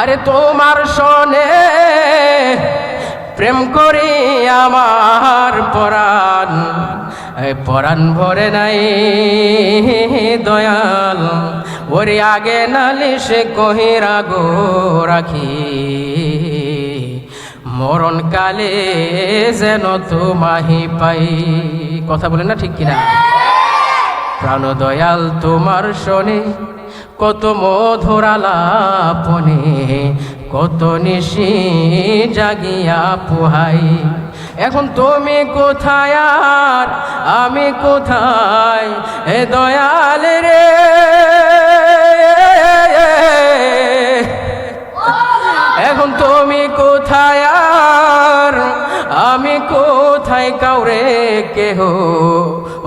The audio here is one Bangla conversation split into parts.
আরে তোমার শোনে, প্রেম করি আমার পরাণ। পরাণ ভরে নাই দয়াল, ওরে আগে নালিশে কহিরা গো রাখি। মরণ কালে যেন তোমাহি পাই। কথা বলে না ঠিক কিনা? প্রাণ দয়াল তোমার শোনে কত মধুর আলাপনে, কত নিশি জাগিয়া পোহাই। এখন তুমি কোথায় আর আমি কোথায়? এ দয়াল রে। এখন তুমি কোথায় আর আমি কোথায়? কাউরে কেহ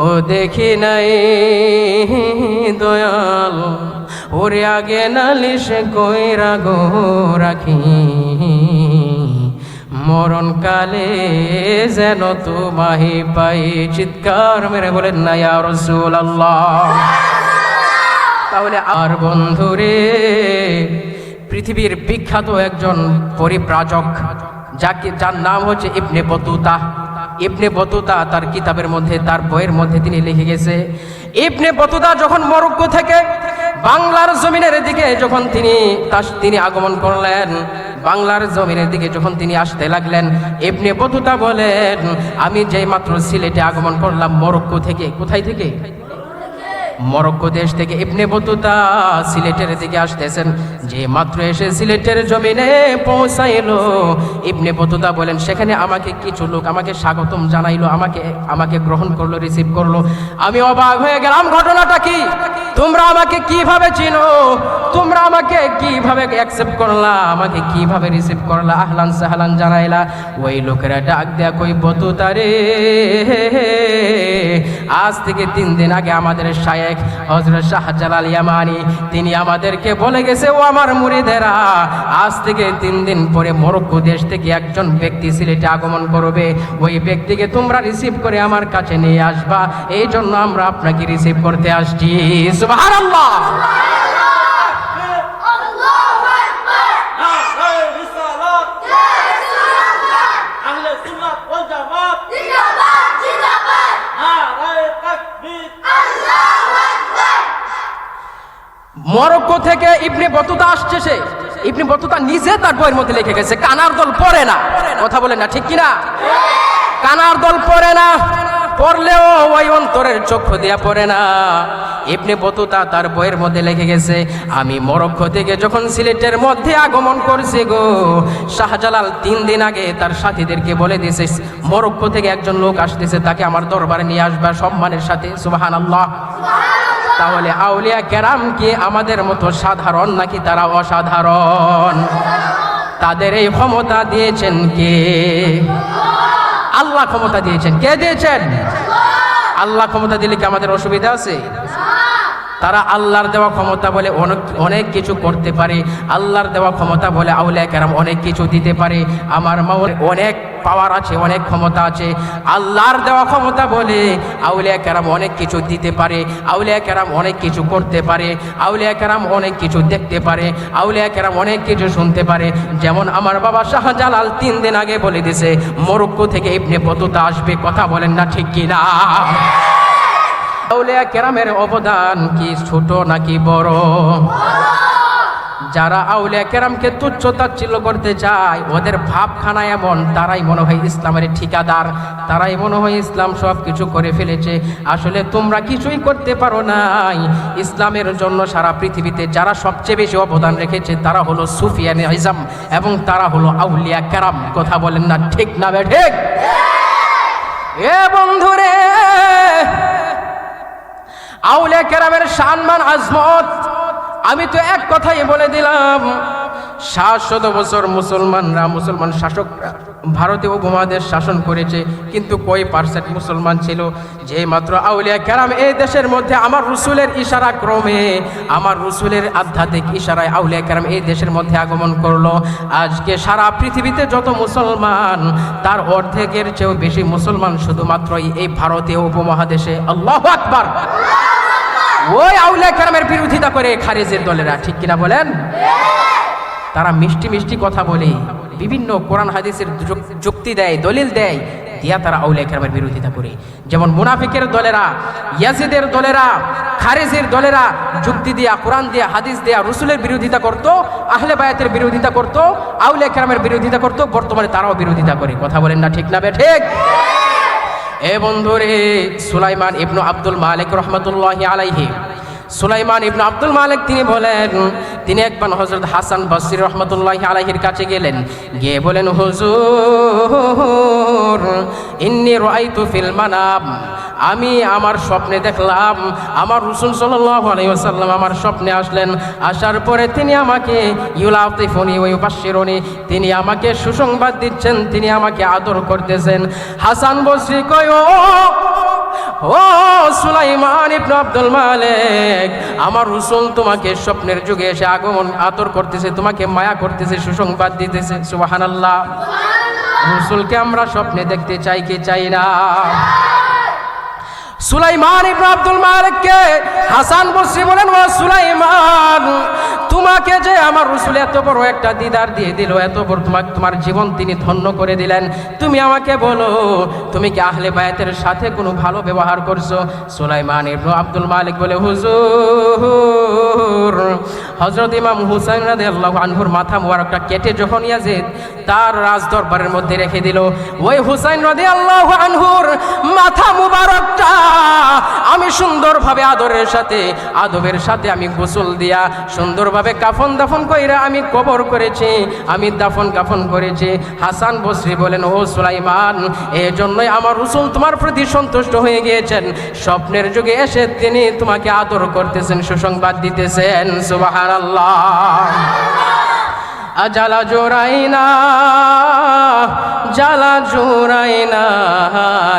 ও দেখি নাই, দয়াল। ওরে আগে নালিশ কইরা গো রাখি। মরণ কালে যেন তোমাহি পাই চিৎকার মেরে বলেন না, ইয়া আল্লাহ তাহলে আর বন্ধুরে পৃথিবীর বিখ্যাত একজন পরিব্রাজক, যাকে যার নাম হচ্ছে ইবনে বতুতা। ইবনে বতুতা তার কিতাবের মধ্যে, তার বইয়ের মধ্যে তিনি লিখে গেছে, ইবনে বতুতা যখন মরক্কো থেকে বাংলার জমিনের দিকে যখন তিনি তিনি আগমন করলেন, বাংলার জমিনের দিকে যখন তিনি আসতে লাগলেন, এমনি বতুতা বলেন, আমি যেই মাত্র সিলেটে আগমন করলাম, মরক্কো থেকে, কোথায় থেকে? মরক্কো দেশ থেকে ইবনে বতুতা সিলেটের দিকে আসতেছেন যে মাত্র এসে সিলেটের জমিনে পৌঁছাইলো ইবনে বতুতা বলেন সেখানে আমাকে কিছু লোক আমাকে স্বাগতম জানাইলো আমাকে আমাকে গ্রহণ করল রিসিভ করল আমি অবাক হয়ে গেলাম ঘটনাটা কি তোমরা আমাকে কীভাবে চিনো তোমরা আমাকে কীভাবে অ্যাকসেপ্ট করলা আমাকে কীভাবে রিসিভ করলা আহলান সাহলান জানাইলা ওই লোকেরা ডাক দেয়া কই বতুতা রে আজ থেকে তিন দিন আগে আমাদের শায়েখ হজরত শাহজালাল ইয়ামানি, তিনি আমাদেরকে বলে গেছে, ও আমার মুরিদেরা, আজ থেকে তিন দিন পরে মরক্কো দেশ থেকে একজন ব্যক্তি সিলেটে আগমন করবে। ওই ব্যক্তিকে তোমরা রিসিভ করে আমার কাছে নিয়ে আসবা। এই জন্য আমরা আপনাকে রিসিভ করতে আসছি। সুবহানাল্লাহ! মরক্কো থেকে ইবনে বতুতা আসছে সে। ইবনে বতুতা নিজে তার বইয়ের মধ্যে লিখে গেছে, কানার দল পড়ে না। কথা বলে না, ঠিক কিনা? কানার দল পড়ে না, পড়লেও ওই অন্তরের চক্ষু দিয়া পড়ে না। ইবনে বতুতা তার বইয়ের মধ্যে লিখে গেছে, আমি মরক্কো থেকে যখন সিলেটের মধ্যে আগমন করছি গো, শাহজালাল তিন দিন আগে তার সাথীদেরকে বলে দিয়েছে, মরক্কো থেকে একজন লোক আসতেছে, তাকে আমার দরবারে নিয়ে আসবা সম্মানের সাথে, সুবহানাল্লাহ। তাহলে আউলিয়া কেরাম কি আমাদের মতো সাধারণ নাকি তারা অসাধারণ? তাদের এই ক্ষমতা দিয়েছেন কে? আল্লাহ ক্ষমতা দিয়েছেন। কে দিয়েছেন? আল্লাহ ক্ষমতা দিলে কি আমাদের অসুবিধা আছে? তারা আল্লাহর দেওয়া ক্ষমতা বলে অনেক অনেক কিছু করতে পারে। আল্লাহর দেওয়া ক্ষমতা বলে আউলিয়া কেরাম অনেক কিছু দিতে পারে। আমার মা অনেক পাওয়ার আছে, অনেক ক্ষমতা আছে। আল্লাহর দেওয়া ক্ষমতা বলে আউলিয়া কেরাম অনেক কিছু দিতে পারে, আউলিয়া কেরাম অনেক কিছু করতে পারে, আউলিয়া কেরাম অনেক কিছু দেখতে পারে, আউলিয়া কেরাম অনেক কিছু শুনতে পারে। যেমন আমার বাবা শাহজালাল তিন দিন আগে বলে দিছে, মরক্কো থেকে ইবনে বতুতা আসবে, কথা বলেন না ঠিক কিনা? আউলিয়া কেরামের অবদান কি ছোট নাকি বড়? যারা আউলিয়া কেরামকে তুচ্ছ তাচ্ছিল্য করতে চায়, ওদের ভাবখানা এমন, তারাই মনে হয় ইসলামের ঠিকাদার, তারাই মনে হয় ইসলাম সব কিছু করে ফেলেছে। আসলে তোমরা কিছুই করতে পারো নাই। ইসলামের জন্য সারা পৃথিবীতে যারা সবচেয়ে বেশি অবদান রেখেছে, তারা হলো সুফিয়ান ইজাম এবং তারা হলো আউলিয়া কেরাম। কথা বলেন না ঠিক না বে ঠিক? এ বন্ধুরে আউলে কেরামের সম্মান আজমত আমি তো এক কথাই বলে দিলাম সাতশত বছর মুসলমানরা, মুসলমান শাসকরা ভারতীয় উপমহাদেশ শাসন করেছে, কিন্তু কয় পার্সেন্ট মুসলমান ছিল? যে মাত্র আউলিয়া কেরাম এই দেশের মধ্যে আমার রসুলের ইশারা ক্রমে, আমার রসুলের আধ্যাত্মিক ইশারায় আউলিয়া কেরাম এই দেশের মধ্যে আগমন করল। আজকে সারা পৃথিবীতে যত মুসলমান, তার অর্ধেকের চেয়েও বেশি মুসলমান শুধুমাত্রই এই ভারতীয় উপমহাদেশে। আল্লাহ আকবার! ওই আউলিয়া কেরামের বিরোধিতা করে খারেজের দলেরা, ঠিক কিনা বলেন? তারা মিষ্টি মিষ্টি কথা বলে, বিভিন্ন কোরআন হাদিসের যুক্তি দেয়, দলিল দেয়, দিয়া তারা আউলিয়া কেরামের বিরোধিতা করে। যেমন মুনাফিকের দলেরা, ইয়াজিদের দলেরা, খারেজের দলেরা যুক্তি দিয়া, কোরআন দিয়া, হাদিস দিয়া, রসুলের বিরোধিতা করত, আহলে বায়াতের বিরোধিতা করত, আউলিয়া কেরামের বিরোধিতা করত, বর্তমানে তারাও বিরোধিতা করে। কথা বলেন না ঠিক না বে ঠিক? এ বন্ধুরে সুলাইমান ইবনু আব্দুল মালিক রহমতুল্লাহ আলাইহি। সুলাইমান ইবনু আব্দুল মালিক তিনি বলেন, তিনি একবার হজরত হাসান বসির রহমতুল্লাহ আলাইহির কাছে গেলেন। গিয়ে বলেন, হুজুর, ইন্নি রাইতু ফিল মানাম। আমি আমার স্বপ্নে দেখলাম, আমার রসুল ওয়াসাল্লাম আমার স্বপ্নে আসলেন। আসার পরে তিনি আমাকে তিনি আমাকে সুসংবাদ দিচ্ছেন, তিনি আমাকে আদর করতেছেন। হাসান বসরি কয় ও সুলাইমান ইবনে আব্দুল মালিক আমার রসুল তোমাকে স্বপ্নের যুগে এসে আগমন আদর করতেছে তোমাকে মায়া করতেছে সুসংবাদ দিতেছে সুবহানাল্লাহ। রসুলকে আমরা স্বপ্নে দেখতে চাই কি চাই না? সুলাইমান ইবনে আব্দুল মালিককে হাসান বসরি বলেন ও সুলাইমান তোমাকে যে আমার রসুল এত বড় একটা দিদার দিয়ে দিল, এত বড় তোমাকে তোমার জীবন তিনি ধন্য করে দিলেন। তুমি আমাকে বলো, তুমি কি আহলে বায়াতের সাথে কোনো ভালো ব্যবহার করছ? সুলাইমান ইবনে আব্দুল মালিক বলে, হুজুর। হজরত ইমাম হুসাইন রাদিয়াল্লাহু আনহুর মাথা মুবারকটা কেটে যখন ইয়াজিদ তার রাজ দরবারের মধ্যে রেখে দিল, ওই হুসাইন রাদিয়াল্লাহু আনহুর মাথা মুবারকটা আমি সুন্দরভাবে আদরের সাথে, আদবের সাথে আমি গোসল দিয়া সুন্দরভাবে কাফন দাফন কইরা আমি কবর করেছি। আমি দাফন কাফন করেছি। হাসান বসরি বলেন, ও সুলাইমান এই জন্যই আমার রসুল তোমার প্রতি সন্তুষ্ট হয়ে গিয়েছেন। স্বপ্নের যুগে এসে তিনি তোমাকে আদর করতেছেন, সুসংবাদ দিতেছেন। সুবাহান আল্লাহ জ্বালা জোরাইনা জ্বালা জোরাইনা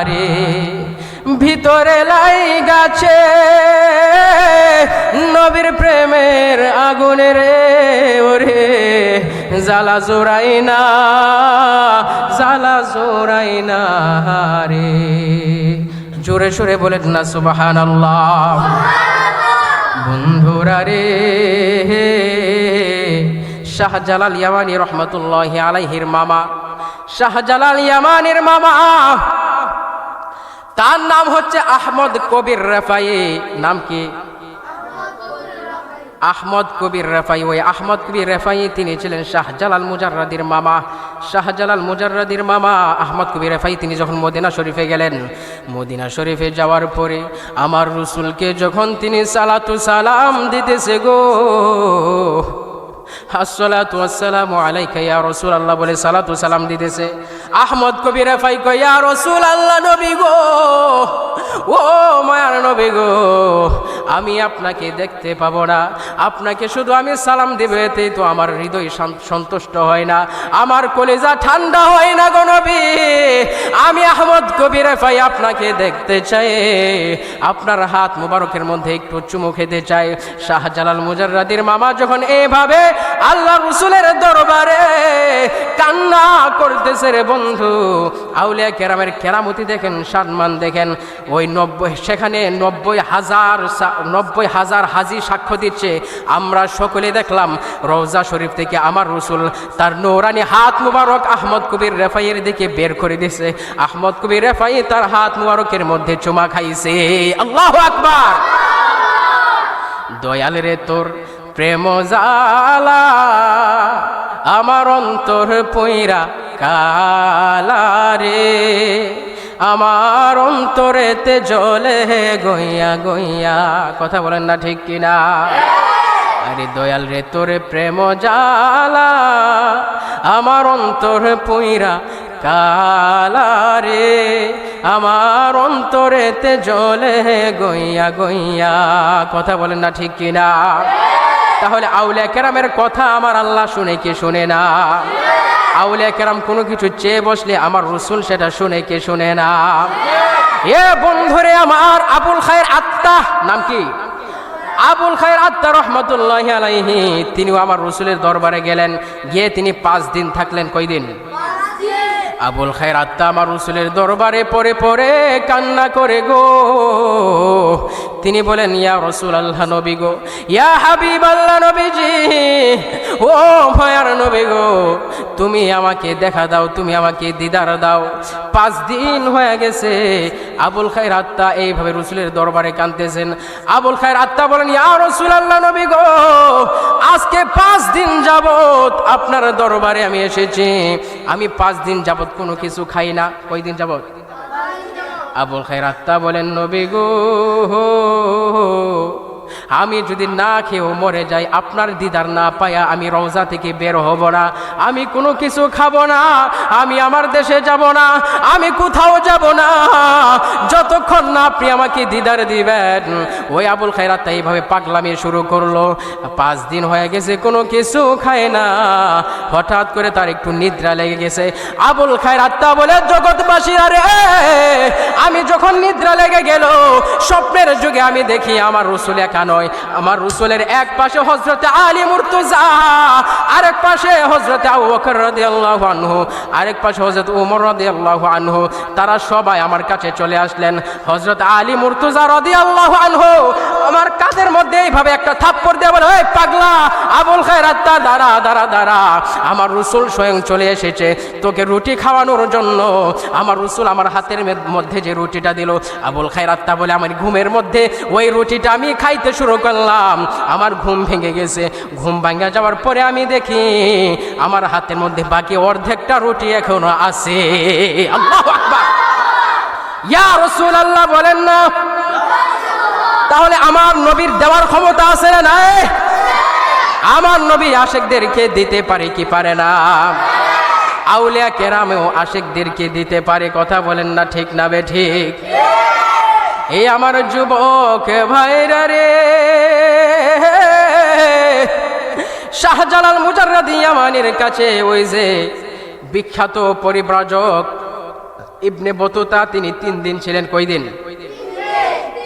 রে। ভিতরে লাই গাছে, নবীর প্রেমের আগুনে রে, ওরে জ্বালা জোরাইনা জ্বালা জোরাইনা রে। জোরে সোরে বলেন না সুবাহান আল্লাহ বন্ধুরা রে শাহজালাল ইয়ামানি রহমতুল্লাহ আলাইহির মামা শাহজালাল ইয়ামানির মামা। তার নাম হচ্ছে আহমদ কবির রেফাই। নাম কি? আহমদ কবির রেফাই। ওই আহমদ কবির রেফাই তিনি ছিলেন শাহজালাল মুজাররাদির মামা। শাহজালাল মুজাররাদির মামা আহমদ কবির রেফাই। তিনি যখন মদিনা শরীফে গেলেন, মদিনা শরীফে যাওয়ার পরে আমার রসুলকে যখন তিনি সালাতু সালাম দিতেছে গো আসসালামু আলাইকা ইয়া রাসূলুল্লাহ বলে সালাতু সালাম দিতেছে। আহমদ কবির ফাই কয়া রসুল আল্লাহ নবী গো, ও মায়ার নবী গো আমি আপনাকে দেখতে পাবো না। আপনাকে শুধু আমি সালাম দেব, এতেই তো আমার হৃদয় সন্তুষ্ট হয় না। আমার কলেজা ঠান্ডা হয় না গো নবী। আমি আহমদ কবির ফাই আপনাকে দেখতে চাই। আপনার হাত মুবারকের মধ্যে একটু চুমু খেতে চাই। শাহজালাল মুজাররাদির মামা যখন এভাবে আল্লাহ রসুলের দরবারে কান্না করতেছে রে বন্ধু। আউলিয়া কেরামের কেরামতি দেখেন, সম্মান দেখেন। ওই নব্বই, সেখানে নব্বই হাজার নব্বই হাজার হাজি সাক্ষ্য দিচ্ছে। আমরা সকলে দেখলাম, রওজা শরীফ থেকে আমার রসুল তার নৌরানি হাত মুবারক আহমদ কবির রেফাইয়ের দিকে বের করে দিছে। আহমদ কবির রেফাই তার হাত মুবারকের মধ্যে চুমা খাইছে। আল্লাহ আকবার! দয়াল রে তোর প্রেম জালা, আমার অন্তর পইরা কালা রে। আমার অন্তরেতে জলে গইয়া গইয়া, কথা বলেন না ঠিক কিনা? আরে দয়াল রে, তোরে প্রেম জালা, আমার অন্তর পইরা কালা রে। আমার অন্তরেতে জলে গইয়া গইয়া, কথা বলেন না ঠিক কিনা? তাহলে আউলিয়া কেরামের কথা আমার আল্লাহ শুনে কে শুনে না? আউলিয়া কেরাম কোনো কিছু চেয়ে বসলে আমার রসুল সেটা শুনে কে শুনে না? এ বন্ধুরে আমার আবুল খায়ের আত্মা, নাম কি? আবুল খায়ের আত্মা রহমতুল্লাহ আলাইহি, তিনিও আমার রসুলের দরবারে গেলেন, গিয়ে তিনি পাঁচ দিন থাকলেন, কয়দিন? আবুল খায়ের আত্মা আমার রসুলের দরবারে পরে পরে কান্না করে গো। তিনি বলেন, ইয়া রসুল আল্লাহ নবী গো, ইয়া হাবিব আল্লাহ নবীজি, ও ভয়ার নবী গো, তুমি আমাকে দেখা দাও, তুমি আমাকে দিদার দাও। পাঁচ দিন হয়ে গেছে, আবুল খায়ের আত্মা এইভাবে রসুলের দরবারে কাঁদতেছেন। আবুল খায়ের আত্মা বলেন, ইয়া রসুল আল্লাহ নবী গো আজকে পাঁচ দিন যাবত আপনার দরবারে আমি এসেছি। আমি পাঁচ দিন যাবত কোনো কিছু খাই না। কই দিন যাবত আবুল খাই রাত্তা বলেন, নবী গো। আমি যদি না খেয়েও মরে যাই, আপনার দিদার না পায়া আমি রওজা থেকে বের হব না। আমি কোনো কিছু খাব না, আমি আমার দেশে যাব না, আমি কোথাও যাব না। যতক্ষণ না আপনি আমাকে দিদার দিবেন। ওই আবুল খায়রাত এইভাবে পাগলামি শুরু করল। পাঁচ দিন হয়ে গেছে, কোনো কিছু খায় না। হঠাৎ করে তার একটু নিদ্রা লেগে গেছে। আবুল খায়রাত্তা বলে জগৎবাসীরা রে আমি যখন নিদ্রা লেগে গেল, স্বপ্নের যুগে আমি দেখি আমার রসুল একা নয়। আমার রসুলের এক পাশে হজরতে আলী মুর্তুজা, আরেক পাশে হজরতে আরেক পাশে হজরত উমর রাদিয়াল্লাহু আনহু। তারা সবাই আমার কাছে চলে আসলেন। হজরত আলী মুর্তুজা রাদিয়াল্লাহু আনহু আমার কাদের মধ্যে এইভাবে একটা থাপ্পড় দিয়ে বলে ওই পাগলা, আবুল খায়রাত তা দাঁড়া দাঁড়া দাঁড়া। আমার রসুল স্বয়ং চলে এসেছে। তোকে রুটি খাওয়ানোর জন্য। আমার রসুল আমার হাতের মধ্যে যে রুটিটা দিল, আবুল খায়রাত্তা বলে, আমার ঘুমের মধ্যে ওই রুটিটা আমি খাইতে শুরু করলাম। আমার ঘুম ভেঙে গেছে। ঘুম ভাঙা যাওয়ার পরে আমি দেখি, আমার হাতের মধ্যে বাকি অর্ধেকটা রুটি এখনও আছে। আল্লাহ ইয়া রসুল আল্লাহ বলেন না তাহলে আমার নবীর দেওয়ার ক্ষমতা আছে না নাই? আমার নবী আশেকদেরকে দিতে পারে কি পারে না? আউলিয়া কেরামেও আশেকদেরকে দিতে পারে, কথা বলেন না ঠিক না বে ঠিক? এই আমার যুবক ভাইরা রে, শাহজালাল মুজাররাদ ইয়ামানের কাছে ওই যে বিখ্যাত পরিব্রাজক ইবনে বতুতা, তিনি তিন দিন ছিলেন কই দিন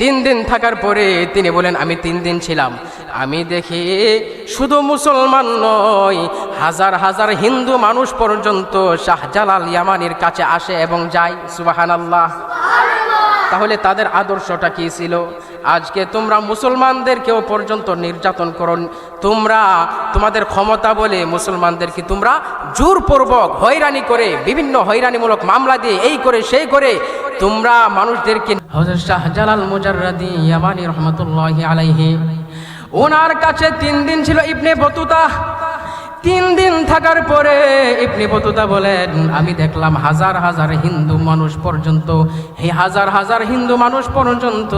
তিন দিন থাকার পরে তিনি বলেন, আমি তিন দিন ছিলাম। আমি দেখি শুধু মুসলমান নয় হাজার হাজার হিন্দু মানুষ পর্যন্ত শাহজালাল ইয়ামানির কাছে আসে এবং যায়। সুবাহান আল্লাহ তাহলে তাদের আদর্শটা কি ছিল? আজকে তোমরা মুসলমানদেরকেও পর্যন্ত নির্যাতন করো তোমরা তোমাদের ক্ষমতা বলে মুসলমানদেরকে তোমরা জোরপূর্বক হয়রানি করে, বিভিন্ন হয়রানিমূলক মামলা দিয়ে এই করে, সেই করে তোমরা মানুষদেরকে হযরত শাহজালাল মুজাররাদি ইয়ামানি রহমতুল্লাহি আলাইহি, ওনার কাছে তিন দিন ছিল ইবনে বতুতা তিন দিন থাকার পরে ইবনে বতুতা বলেন, আমি দেখলাম হাজার হাজার হিন্দু মানুষ পর্যন্ত হাজার হাজার হিন্দু মানুষ পর্যন্ত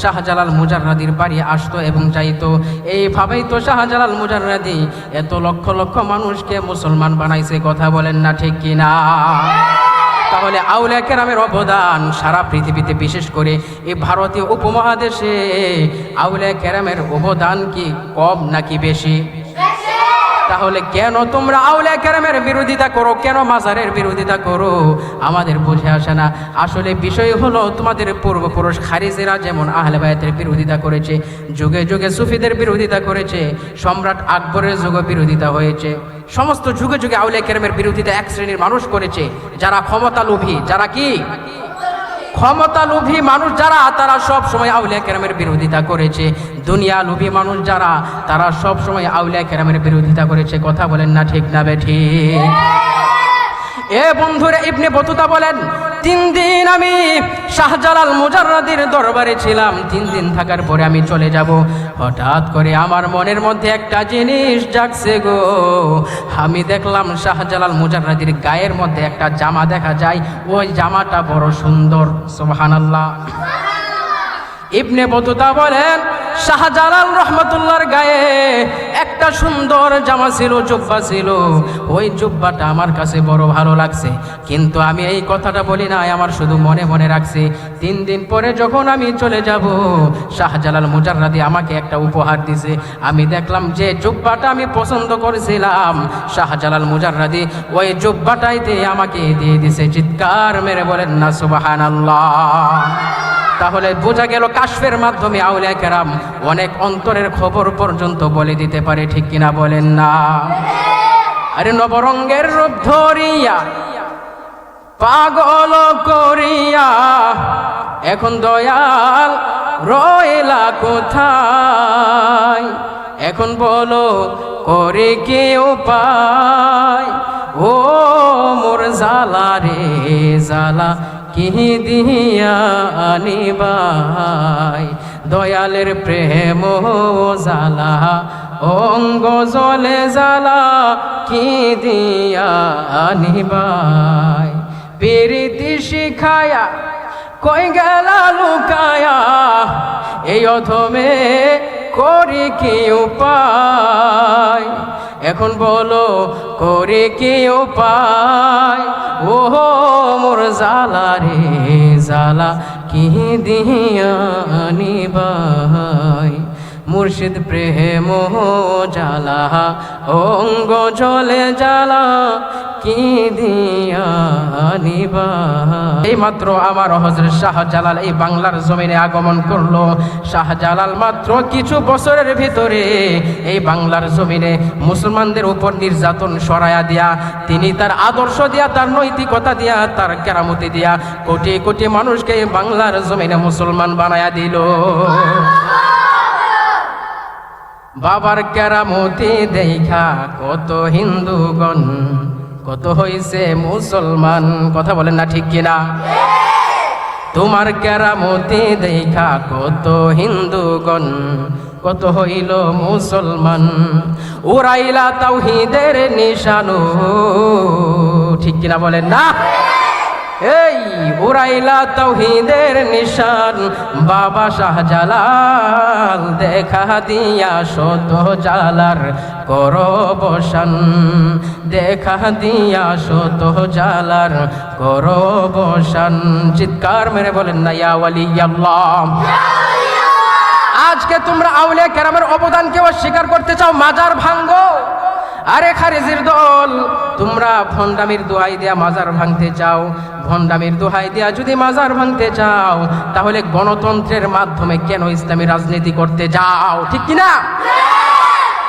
শাহজালাল মুজাররাদির বাড়ি আসতো এবং যাইতো। এইভাবেই তো শাহজালাল মুজাররাদি এত লক্ষ লক্ষ মানুষকে মুসলমান বানাইছে, কথা বলেন না ঠিক কিনা তাহলে আউলিয়া কেরামের অবদান সারা পৃথিবীতে বিশেষ করে এই ভারতীয় উপমহাদেশে আউলিয়া কেরামের অবদান কি কম নাকি বেশি? তাহলে কেন তোমরা আউলিয়া কেরামের বিরোধিতা করো? কেন মাজারের বিরোধিতা করো? আমাদের বুঝে আসে না। আসলে বিষয় হলো তোমাদের পূর্বপুরুষ খারিজেরা যেমন আহলে বায়াতের বিরোধিতা করেছে, যুগে যুগে সুফিদের বিরোধিতা করেছে, সম্রাট আকবরের যুগে বিরোধিতা হয়েছে, সমস্ত যুগে যুগে আউলিয়া কেরামের বিরোধিতা এক শ্রেণির মানুষ করেছে, যারা ক্ষমতা লোভী যারা কি? ক্ষমতা লোভী মানুষ যারা, তারা সব সময় আউলিয়া কেরামের বিরোধিতা করেছে। দুনিয়া লোভী মানুষ যারা, তারা সব সময় আউলিয়া কেরামের বিরোধিতা করেছে। কথা বলেন না ঠিক না বে ঠিক? এ বন্ধুরে ইবনে বতুতা বলেন তিন দিন আমি শাহজালাল মুজাররাদির দরবারে ছিলাম। তিন দিন থাকার পরে আমি চলে যাব। হঠাৎ করে আমার মনের মধ্যে একটা জিনিস জাগছে গো। আমি দেখলাম শাহজালাল মুজাররাদির গায়ের মধ্যে একটা জামা দেখা যায়। ওই জামাটা বড় সুন্দর, সুবহানাল্লাহ। ইবনে বতুতা বলেন, শাহজালাল রহমতুল্লাহর গায়ে একটা সুন্দর জামা ছিল, জুব্বা ছিল। ওই জুব্বাটা আমার কাছে বড় ভালো লাগছে। কিন্তু আমি এই কথাটা বলি না আমার শুধু মনে মনে রাখছি। তিন দিন পরে যখন আমি চলে যাব, শাহজালাল মুজাররাদি আমাকে একটা উপহার দিছে। আমি দেখলাম যে জুব্বাটা আমি পছন্দ করেছিলাম। শাহজালাল মুজাররাদি ওই জুব্বাটাইতে আমাকে দিয়ে দিছে। চিৎকার মেরে বলেন না, সুবহানাল্লাহ। তাহলে বোঝা গেল কাশফের মাধ্যমে আউলিয়া কেরাম অনেক অন্তরের খবর পর্যন্ত বলে দিতে পারে, ঠিক কিনা বলেন না? আরে নবরঙ্গের রূপ ধরিয়া, পাগল করিয়া, এখন দয়াল রয়লা কোথায়? এখন বলো, করে কে উপায়? ও মোর জালা রে জালা কি দিয়া আনিবাই। দয়ালের প্রেম জালা অঙ্গ জলে জালা কি দিয়া আনিবাই? পেরিতি শিখায়া কই গেলা লুকায়া, এই অথমে করি কি উপায়? এখন বলো করে কি পায় ও মোর জালা রে জালা কি দিয়া নিবাই মুর্শিদ প্রেম জালা অঙ্গ জলে জালা কি দিয়া নিবা? এই মাত্র আমার হজরত শাহজালাল এই বাংলার জমিনে আগমন করল। শাহজালাল মাত্র কিছু বছরের ভিতরে এই বাংলার জমিনে মুসলমানদের উপর নির্যাতন সরায়া দিয়া, তিনি তার আদর্শ দিয়া, তার নৈতিকতা দিয়া, তার কেরামতি দিয়া কোটি কোটি মানুষকে বাংলার জমিনে মুসলমান বানায়া দিল। বাবার কেরামতি দেখা কত হিন্দুগণ, কত হইছে মুসলমান, কথা বলেন না ঠিক কিনা? তোমার কেরামতি দেখা কত হিন্দুগণ, কত হইল মুসলমান? উড়াইলা তাওহিদের নিশানু, ঠিক কিনা বলেন না? এই উড়াইলা তৌহিদের নিশান, বাবা শাহজালাল দেখা দিয়া শত জালার কর বসান দেখা দিয়া শত জালার কর বসান চিৎকার মেরে বলেন না আল্লাহ আজকে তোমরা আউলিয়া কেরামের অবদানকে অস্বীকার করতে চাও, মাজার ভাঙ্গো। আরে খারেজির দল, তোমরা ভণ্ডামির দোহাই দেয়া মাজার ভাঙতে চাও। ভণ্ডামির দোহাই দেয়া যদি মাজার ভাঙতে চাও, তাহলে গণতন্ত্রের মাধ্যমে কেন ইসলামী রাজনীতি করতে যাও? ঠিক কিনা?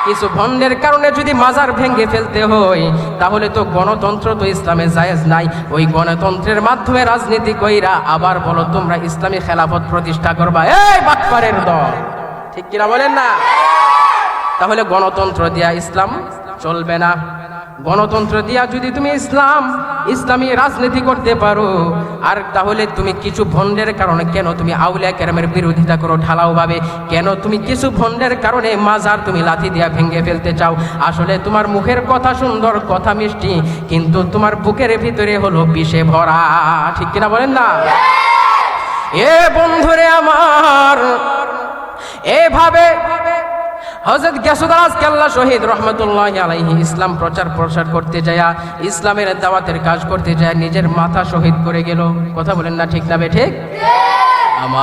কিছু ভণ্ডের কারণে যদি মাজার ভেঙে ফেলতে হয়, তাহলে তো গণতন্ত্র তো ইসলামে জায়েজ নাই। ওই গণতন্ত্রের মাধ্যমে রাজনীতি কইরা আবার বলো, তোমরা ইসলামী খেলাফত প্রতিষ্ঠা করবা। এই বাটপারের দল। ঠিক কিনা বলেন না? তাহলে গণতন্ত্র দিয়া ইসলাম চলবে না। গণতন্ত্র দিয়া যদি তুমি ইসলাম, ইসলামী রাজনীতি করতে পারো, আর তাহলে তুমি কিছু ভণ্ডের কারণে কেন তুমি আউলিয়া কেরামের বিরোধিতা করো ঢালাও ভাবে কেন তুমি কিছু ভণ্ডের কারণে মাজার তুমি লাথি দিয়া ভেঙে ফেলতে চাও? আসলে তোমার মুখের কথা সুন্দর, কথা মিষ্টি, কিন্তু তোমার বুকের ভিতরে হলো বিষে ভরা। ঠিক কিনা বলেন না? এ বন্ধুরে আমার, এভাবে হজরত গ্যাসুদাস কাল্লা শহীদ রহমতুল্লাহ আলাইহি ইসলাম প্রচার প্রসার করতে যায় ইসলামের দাওয়াতের কাজ করতে যায় নিজের মাথা শহীদ করে গেল। কথা বলেন না ঠিক না বে ঠিক। আমার